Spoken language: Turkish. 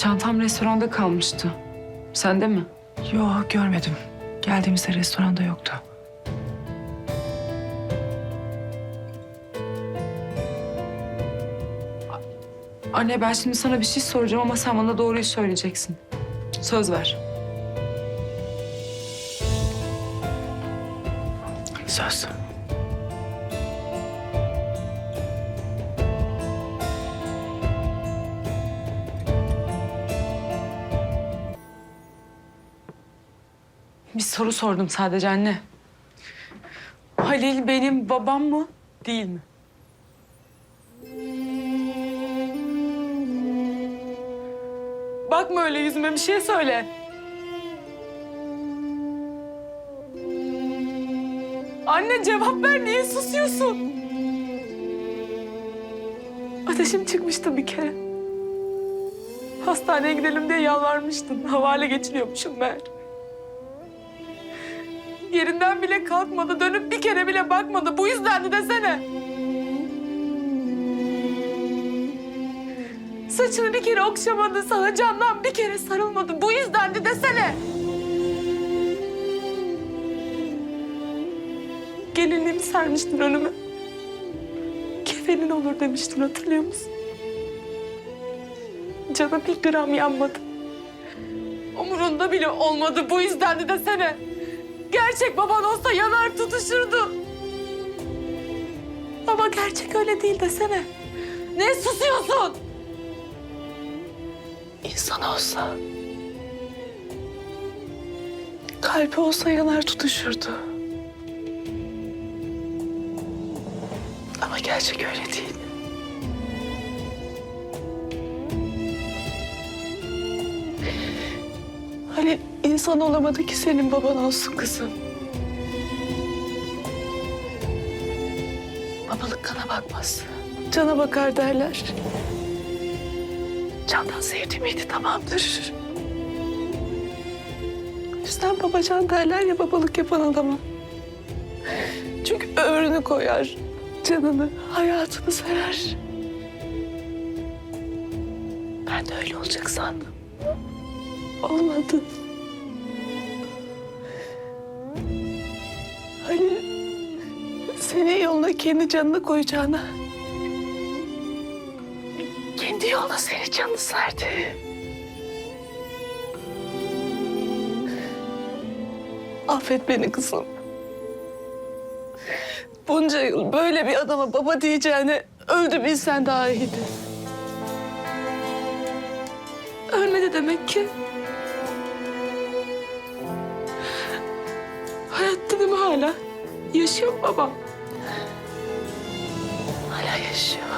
Çantam restoranda kalmıştı. Sende mi? Yo görmedim. Geldiğimizde restoranda yoktu. Anne ben şimdi sana bir şey soracağım ama sen bana doğruyu söyleyeceksin. Söz ver. Söz. Bir soru sordum sadece anne. Halil benim babam mı, değil mi? Bakma öyle yüzüme bir şey söyle. Anne cevap ver, niye susuyorsun? Ateşim çıkmıştı bir kere. Hastaneye gidelim diye yalvarmıştın. Havale geçiriyormuşum meğer. Yerinden bile kalkmadı, dönüp bir kere bile bakmadı. Bu yüzdendi desene. Saçını bir kere okşamadı, sana candan bir kere sarılmadı. Bu yüzdendi desene. Gelinliğimi sermiştin önüme. Kefenin olur demiştin hatırlıyor musun? Canım bir gram yanmadı. Umurunda bile olmadı bu yüzdendi desene. Gerçek baban olsa yanar tutuşurdu. Ama gerçek öyle değil desene. Ne susuyorsun? İnsan olsa... Kalbi olsa yanar tutuşurdu. Ama gerçek öyle değil. Halil insan olamadı ki senin baban olsun kızım. Babalık kana bakmaz. Cana bakar derler. Candan sevdi miydi tamamdır. O yüzden babacan derler ya babalık yapan adama. Çünkü ömrünü koyar, canını, hayatını sever. Ben de öyle olacak sandım. Olmadı. Halil, senin yoluna kendi canını koyacağına... ...kendi yoluna seni canını serdi. Affet beni kızım. Bunca yıl böyle bir adama baba diyeceğine öldü bilsen daha iyiydi. Ölmedi demek ki. Hayatta değil mi hala? Yaşıyor mu babam? Hala yaşıyor.